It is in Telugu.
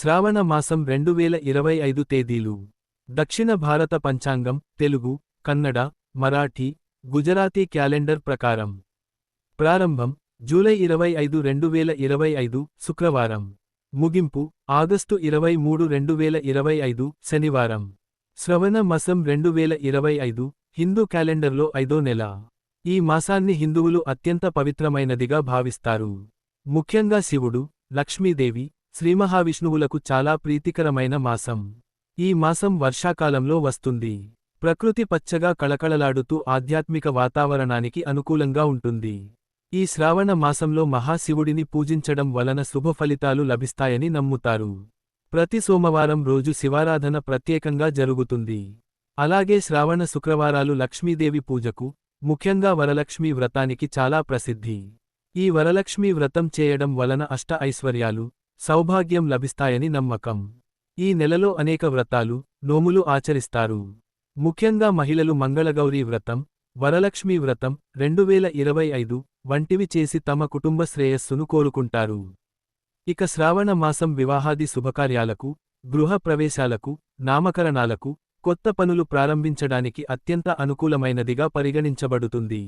శ్రావణ మాసం రెండు వేల ఇరవై ఐదు తేదీలు. దక్షిణ భారత పంచాంగం తెలుగు కన్నడ మరాఠీ గుజరాతీ క్యాలెండర్ ప్రకారం. ప్రారంభం జూలై ఇరవై ఐదు రెండు వేల ఇరవై ఐదు శుక్రవారం. ముగింపు ఆగస్టు ఇరవై మూడు రెండు వేల ఇరవై ఐదు శనివారం. శ్రవణ మాసం రెండు వేల ఇరవై ఐదు హిందూ క్యాలెండర్లో ఐదో నెల. ఈ మాసాన్ని హిందువులు అత్యంత పవిత్రమైనదిగా భావిస్తారు. ముఖ్యంగా శివుడు లక్ష్మీదేవి శ్రీమహావిష్ణువులకు చాలా ప్రీతికరమైన మాసం. ఈ మాసం వర్షాకాలంలో వస్తుంది. ప్రకృతి పచ్చగా కళకళలాడుతూ ఆధ్యాత్మిక వాతావరణానికి అనుకూలంగా ఉంటుంది. ఈ శ్రావణ మాసంలో మహాశివుడిని పూజించడం వలన శుభ ఫలితాలు లభిస్తాయని నమ్ముతారు. ప్రతి సోమవారం రోజు శివారాధన ప్రత్యేకంగా జరుగుతుంది. అలాగే శ్రావణ శుక్రవారాలు లక్ష్మీదేవి పూజకు ముఖ్యంగా వరలక్ష్మీ వ్రతానికి చాలా ప్రసిద్ధి. ఈ వరలక్ష్మీ వ్రతం చేయడం వలన అష్ట ఐశ్వర్యాలు సౌభాగ్యం లభిస్తాయని నమ్మకం. ఈ నెలలో అనేక వ్రతాలు నోములు ఆచరిస్తారు. ముఖ్యంగా మహిళలు మంగళగౌరీ వ్రతం వరలక్ష్మీ వ్రతం రెండు వేల ఇరవై ఐదు వంటివి చేసి తమ కుటుంబ శ్రేయస్సును కోరుకుంటారు. ఇక శ్రావణ మాసం వివాహాది శుభకార్యాలకు గృహ ప్రవేశాలకు నామకరణాలకు కొత్త పనులు ప్రారంభించడానికి అత్యంత అనుకూలమైనదిగా పరిగణించబడుతుంది.